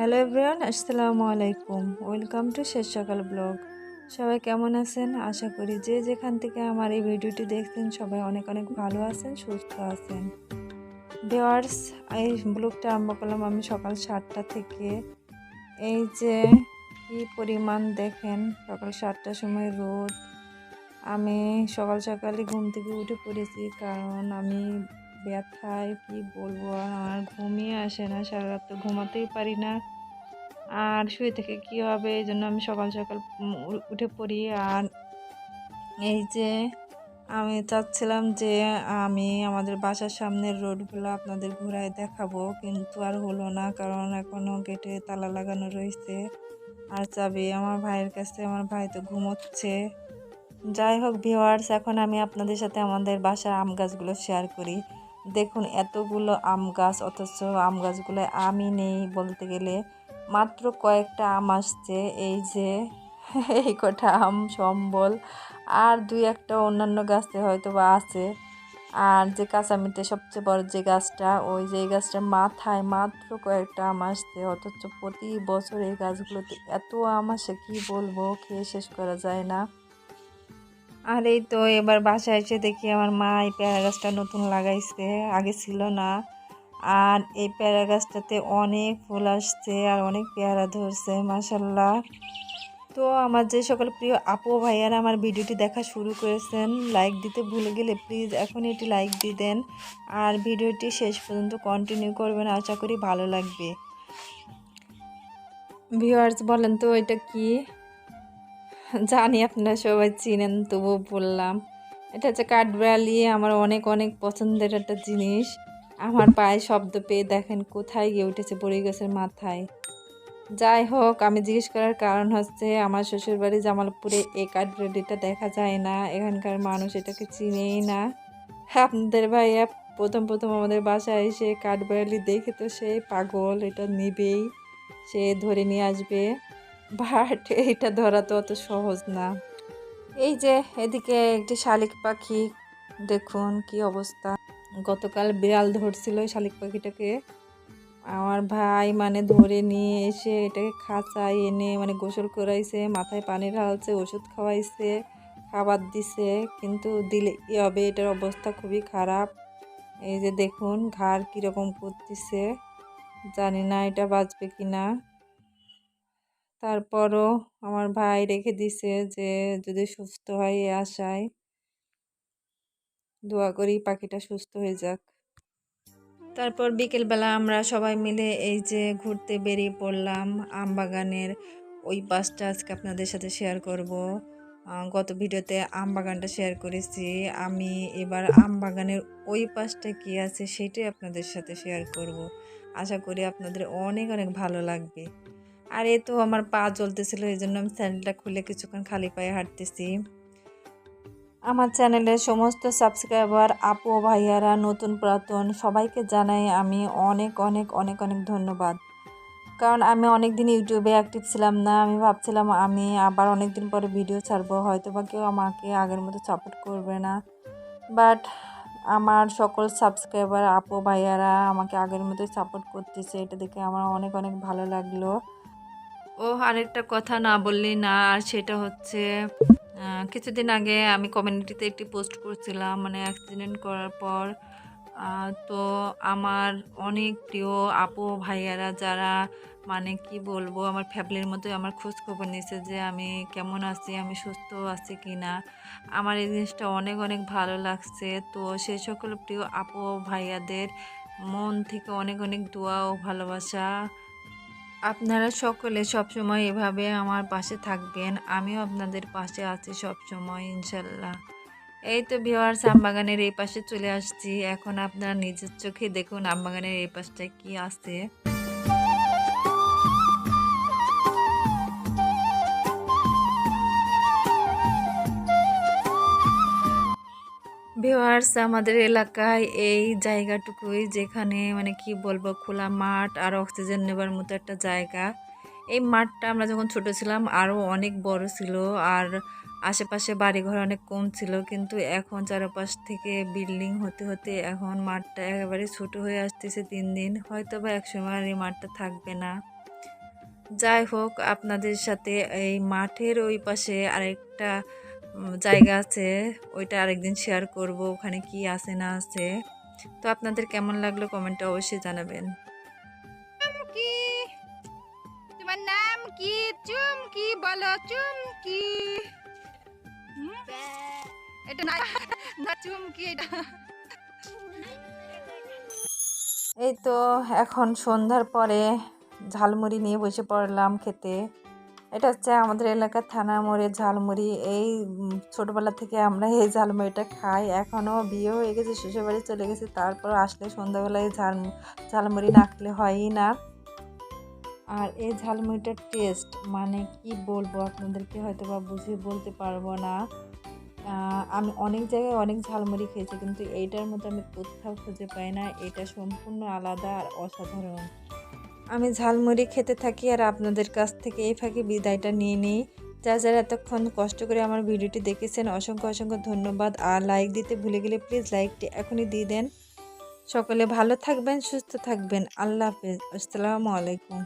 Hello everyone আসসালামু আলাইকুম welcome to শেষ সকাল ব্লগ সবাই কেমন আছেন? আশা করি যে যেখান থেকে আমার এই ভিডিওটি দেখছেন, সবাই অনেক অনেক ভালো আছেন, সুস্থ আছেন। ভিওয়ার্স এই ব্লগটা আরম্ভ করলাম আমি সকাল সাতটা থেকে। এই যে কি পরিমাণ দেখেন, সকাল সাতটার সময় রোদ। আমি সকাল সকালে ঘুম থেকে উঠে পড়েছি কারণ আমি ব্যথায় কি বলব আর ঘুমিয়ে আসে না সারা রাত তো ঘুমাতেই পারি না। আর শুয়ে থেকে কি হবে? এই জন্য আমি সকাল সকাল উঠে পড়ি। আর এই যে আমি চাচ্ছিলাম যে আমি আমাদের বাসার সামনের রোডগুলো আপনাদের ঘোরায় দেখাবো, কিন্তু আর হলো না, কারণ এখনও গেটে তালা লাগানো রয়েছে। আর চাবি আমার ভাইয়ের কাছে, আমার ভাই তো ঘুমোচ্ছে। যাই হোক ভিওয়ার্স এখন আমি আপনাদের সাথে আমাদের বাসার আম গাছগুলো শেয়ার করি। দেখুন, এতগুলো আম গাছ, অথচ আম গাছগুলো আমি নেই বলতে গেলে। মাত্র কয়েকটা আম আসছে, এই যে, এই কটা আম সম্বল। আর দুই একটা অন্যান্য গাছে হয়তো বা আছে। আর যে কাঁচামিটে সবচেয়ে বড় যে গাছটা, ওই যে গাছটার মাথায় মাত্র কয়েকটা আম আসছে। অথচ প্রতি বছর এই গাছগুলোতে এত আম আসে, কী বলব, খেয়ে শেষ করা যায় না। আর এই তো এবার বাসায় এসে দেখি আমার মা এই পেয়ারা গাছটা নতুন লাগাইছে, আগে ছিল না। আর এই পেয়ারা গাছটাতে অনেক ফুল আসছে আর অনেক পেয়ারা ধরছে মাসাল্লাহ তো আমার যে সকল প্রিয় আপু ভাইয়ারা আমার ভিডিওটি দেখা শুরু করেছেন লাইক দিতে ভুলে গেলে প্লিজ এখন এটি লাইক দিয়ে দেন। আর ভিডিওটি শেষ পর্যন্ত কন্টিনিউ করবেন, আশা করি ভালো লাগবে। ভিউয়ার্স বলেন তো এটা কি? জানি আপনারা সবাই চিনেন, তবুও বললাম। এটা হচ্ছে কাঠবিড়ালি আমার অনেক অনেক পছন্দের একটা জিনিস। আমার পায়ে শব্দ পেয়ে দেখেন কোথায় গিয়ে উঠেছে বড়ি গাছের মাথায়। যাই হোক, আমি জিজ্ঞেস করার কারণ হচ্ছে আমার শ্বশুরবাড়ি জামালপুরে এই কাঠবিড়ালিটা দেখা যায় না। এখানকার মানুষ এটাকে চিনেই না। আপনাদের ভাইয়া প্রথম প্রথম আমাদের বাসায় এসে কাঠবিড়ালি দেখে তো সে পাগল, এটা নেবেই। সে ধরে নিয়ে আসবে। বাট এটা ধরা তো অত সহজ না। এই যে এদিকে একটি শালিক পাখি, দেখুন কি অবস্থা। গতকাল বিড়াল ধরছিল ওই শালিক পাখিটাকে। আমার ভাই মানে ধরে নিয়ে এসে এটাকে খাঁচায় এনে মানে গোসল করাইছে, মাথায় পানি ঢালছে, ওষুধ খাওয়াইছে, খাবার দিছে, কিন্তু দিলে কী হবে? এটার অবস্থা খুবই খারাপ। এই যে দেখুন, ঘাড় কীরকম করতেছে জানি না এটা বাঁচবে কি না তারপরও আমার ভাই রেখে দিছে যে, যদি সুস্থ হয় এই আশায়, দোয়া করি পাখিটা সুস্থ হয়ে যাক। তারপর বিকেলবেলা আমরা সবাই মিলে এই যে ঘুরতে বেরিয়ে পড়লাম আম বাগানের ওই পাশটা আজকে আপনাদের সাথে শেয়ার করব। গত ভিডিওতে আম বাগানটা শেয়ার করেছি। আমি এবার আম বাগানের ওই পাশটা কি আছে সেটাই আপনাদের সাথে শেয়ার করব। আশা করি আপনাদের অনেক অনেক ভালো লাগবে। আর এ তো আমার পা জ্বলতেছিল, এই জন্য আমি স্যান্ডেলটা খুলে কিছুক্ষণ খালি পায়ে হাঁটতেছি। আমার চ্যানেলের সমস্ত সাবস্ক্রাইবার আপু ভাইয়ারা, নতুন পুরাতন, সবাইকে জানাই আমি অনেক অনেক অনেক অনেক ধন্যবাদ। কারণ আমি অনেক দিন ইউটিউবে অ্যাক্টিভ ছিলাম না, আমি ভাবছিলাম আমি আবার অনেক দিন পরে ভিডিও ছাড়বো হয়তো বা কেউ আমাকে আগের মতো সাপোর্ট করবে না। বাট আমার সকল সাবস্ক্রাইবার আপু ভাইয়ারা আমাকে আগের মতোই সাপোর্ট করতেছে, এটা দেখে আমার অনেক অনেক ভালো লাগল। ও আরেকটা কথা না বললেই না, আর সেটা হচ্ছে কিছুদিন আগে আমি কমিউনিটিতে একটি পোস্ট করছিলাম মানে অ্যাক্সিডেন্ট করার পর তো আমার অনেক প্রিয় আপু ভাইয়ারা যারা মানে কি বলব, আমার ফ্যামিলির মতোই আমার খোঁজ খবর নিয়েছে যে আমি কেমন আছি, আমি সুস্থ আছি কি না আমার এই জিনিসটা অনেক অনেক ভালো লাগছে। তো সেই সকল প্রিয় আপু ভাইয়াদের মন থেকে অনেক অনেক দোয়া ও ভালোবাসা। আপনারা সকলে সবসময় এভাবে আমার পাশে থাকবেন, আমিও আপনাদের পাশে আছি সবসময়, ইনশাল্লাহ। এই তো ভিওয়ার্স আমবাগানের এই পাশে চলে আসছি। এখন আপনারা নিজের চোখে দেখুন আমবাগানের এই পাশটা কি আছে। ভিওয়ার্স আমাদের এলাকায় এই জায়গাটুকুই যেখানে মানে কি বলব, খোলা মাঠ আর অক্সিজেন নেবার মতো একটা জায়গা। এই মাঠটা আমরা যখন ছোট ছিলাম আরও অনেক বড় ছিল আর আশেপাশে বাড়িঘর অনেক কম ছিল, কিন্তু এখন চারপাশ থেকে বিল্ডিং হতে হতে এখন মাঠটা একেবারে ছোট হয়ে আসতেছে তিন দিন। হয়তো বা একসময় এই মাঠটা থাকবে না। যাই হোক, আপনাদের সাথে এই মাঠের ওই পাশে আরেকটা জায়গা আছে ওইটা আরেকদিন শেয়ার করব ওখানে কি আছে না আছে। তো আপনাদের কেমন লাগল কমেন্টে অবশ্যই জানাবেন। কি তোমার নাম কি? চুমকি বলো চুমকি। এটা না না চুমকি এটা। এই তো এখন সন্ধ্যার পরে ঝালমুড়ি নিয়ে বসে পড়লাম খেতে। এটা হচ্ছে আমাদের এলাকার থানা মোড়ে ঝালমুড়ি। এই ছোটবেলা থেকে আমরা এই ঝালমুড়িটা খাই। এখনও বিয়ে হয়ে গেছে শ্বশুরবাড়ি চলে গেছে। তারপর আসলে সন্ধ্যাবেলায় ঝাল, ঝালমুড়ি না খেলে হয়ই না। আর এই ঝালমুড়িটার টেস্ট মানে কি বলব আপনাদেরকে হয়তো বা বুঝিয়ে বলতে পারব না। আমি অনেক জায়গায় অনেক ঝালমুড়ি খেয়েছি, কিন্তু এইটার মতো আমি কোথাও খুঁজে পাই না। এটা সম্পূর্ণ আলাদা আর অসাধারণ। আমি ঝালমুড়ি খেতে থাকি আর আপনাদের কাছ থেকে এই ফাঁকে বিদায়টা নিয়ে নিই। যা যারা এতক্ষণ কষ্ট করে আমার ভিডিওটি দেখেছেন, অসংখ্য অসংখ্য ধন্যবাদ। আর লাইক দিতে ভুলে গেলে প্লিজ লাইকটি এখনই দিয়ে দেন। সকলে ভালো থাকবেন, সুস্থ থাকবেন। আল্লাহ হাফেজ। আসসালামু আলাইকুম।